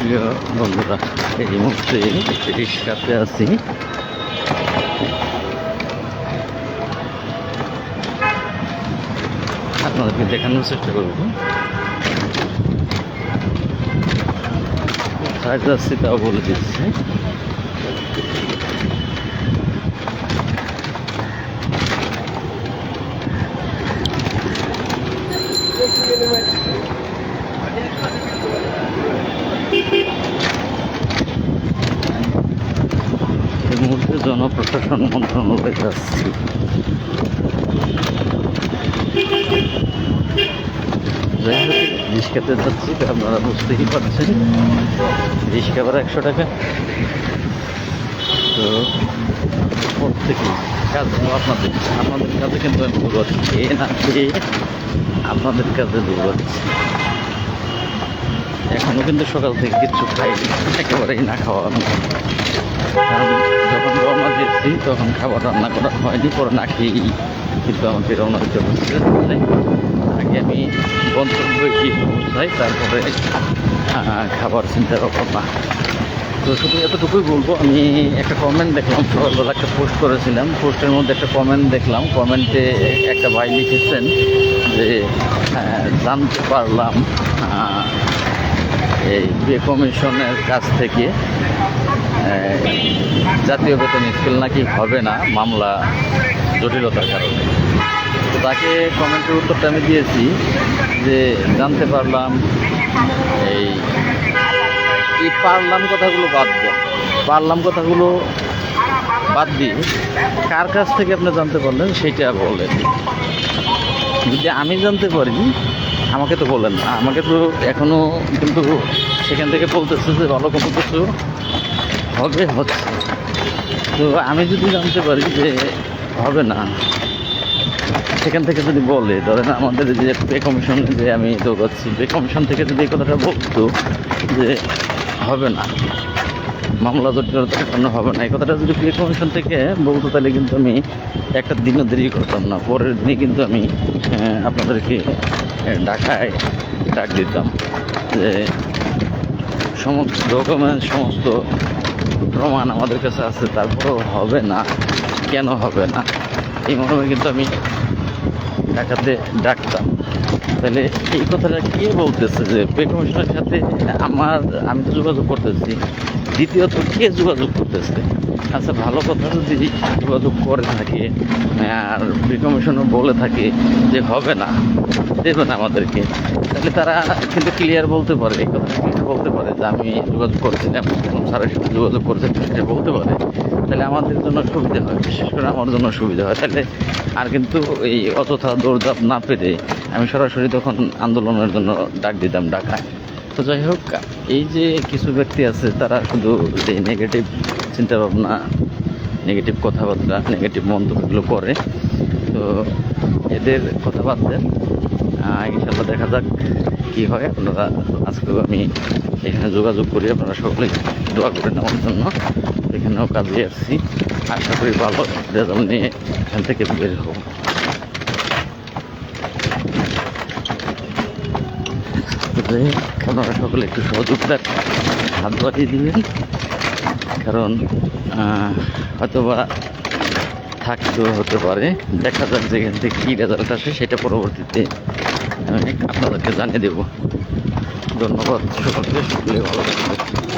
প্রিয় বন্ধুরা, এই মুহূর্তে একটি রিক্সাতে আছি। আপনাদেরকে দেখানোর চেষ্টা করব। কোথায় যাচ্ছি তাও বলে দিচ্ছি এই মুহূর্তে জনপ্রশাসন মন্ত্রণালয়ে যাচ্ছি যাই হোক রিক্সাতে যাচ্ছি আপনারা বুঝতেই পারছেন রিক্সা ভাড়া একশো টাকা তো প্রত্যেকে কাজ আপনাদের আপনাদের কাজে কিন্তু আমি দৌড়াচ্ছি খেয়ে না খেয়ে আপনাদের কাজে দৌড়াচ্ছি এখনও কিন্তু সকাল থেকে কিচ্ছু খাইনি একেবারেই না খাওয়া আমি যখন রওনা দিয়েছি, তখন খাবার রান্না করা হয়নি, পরে না খেয়েই কিন্তু আমাকে রওনা দিতে হচ্ছে। আগে আমি গন্তব্যে গিয়ে পৌঁছাই, তারপরে খাবার চিন্তা না। তো শুধু এতটুকুই বলব, আমি একটা কমেন্ট দেখলাম, সকালবেলা একটা পোস্ট করেছিলাম। পোস্টের মধ্যে একটা কমেন্ট দেখলাম। কমেন্টে একটা ভাই লিখেছেন যে জানতে পারলাম এই বে কমিশনের কাছ থেকে জাতীয় বেতন স্কেল নাকি হবে না, মামলা জটিলতার কারণে। তো তাকে কমেন্টের উত্তরটা আমি দিয়েছি যে জানতে পারলাম, এই এই পারলাম কথাগুলো বাদ দেন। পারলাম কথাগুলো বাদ দিয়ে কার কাছ থেকে আপনি জানতে পারলেন সেটা বলেন। যদি আমি জানতে পারি আমাকে তো বললেন না। আমাকে তো এখনও কিন্তু সেখান থেকে বলতেছে যে ভালো কোনো কিছু হবে, হচ্ছে। তো আমি যদি জানতে পারি যে হবে না, সেখান থেকে যদি বলে, ধরেন আমাদের যে পে কমিশনে যে আমি দৌড়াচ্ছি, পে কমিশন থেকে যদি এই কথাটা বলতো যে হবে না মামলা জটিলতার কারণে হবে না। এই কথাটা যদি পে কমিশন থেকে বলতো, তাহলে কিন্তু আমি একটা দিনও দেরি করতাম না। পরের দিনে কিন্তু আমি আপনাদেরকে ঢাকায় ডাক দিতাম যে সমস্ত ডকুমেন্ট সমস্ত প্রমাণ আমাদের কাছে আছে, তারপরেও হবে না, কেন হবে না? এই মর্মে কিন্তু আমি ঢাকাতে ডাকতাম। তাহলে এই কথাটা কে বলতেছে যে কমিশনের সাথে আমার, আমি তো যোগাযোগ করতেছি। দ্বিতীয়ত, কে যোগাযোগ করতেছে? আচ্ছা ভালো কথা যদি যোগাযোগ করে থাকে, আর পে বলে থাকে যে হবে না, দেবে না আমাদেরকে, তাহলে তারা কিন্তু ক্লিয়ার বলতে পারে, এই কথা clear বলতে পারে যে আমি যোগাযোগ করছিলাম স্যারের সাথে যোগাযোগ করছে সেটা বলতে পারে। তাহলে আমাদের জন্য সুবিধা হয়, বিশেষ করে আমার জন্য সুবিধা হয়। তাহলে আর কিন্তু এই অযথা দৌড়ধাপ না পেরে আমি সরাসরি তখন আন্দোলনের জন্য ডাক দিতাম ঢাকায়। তো যাই হোক, এই যে কিছু ব্যক্তি আছে, তারা শুধু যে নেগেটিভ চিন্তাভাবনা নেগেটিভ কথাবার্তা নেগেটিভ মন্তব্যগুলো করে, তো এদের কথাবার্তা ইনশাল্লাহ দেখা যাক কী হয়। আপনারা আজকেও আমি এখানে যোগাযোগ করি, আপনারা সকলে দোয়া করেন আমার জন্য। এখানেও কাজে আসছি। আশা করি ভালো রেজাল্ট নিয়ে এখান থেকে বের হব। তবে আপনারা সকলে একটু সহযোগিতার হাত বাড়িয়ে দিবেন। কারণ হয়তোবা থাকতেও হতে পারে। দেখা যাক যেখান থেকে কী রেজাল্ট আসে, সেটা পরবর্তীতে আমি আপনাদেরকে জানিয়ে দেব। ধন্যবাদ সকলকে, সকলে ভালো থাকবে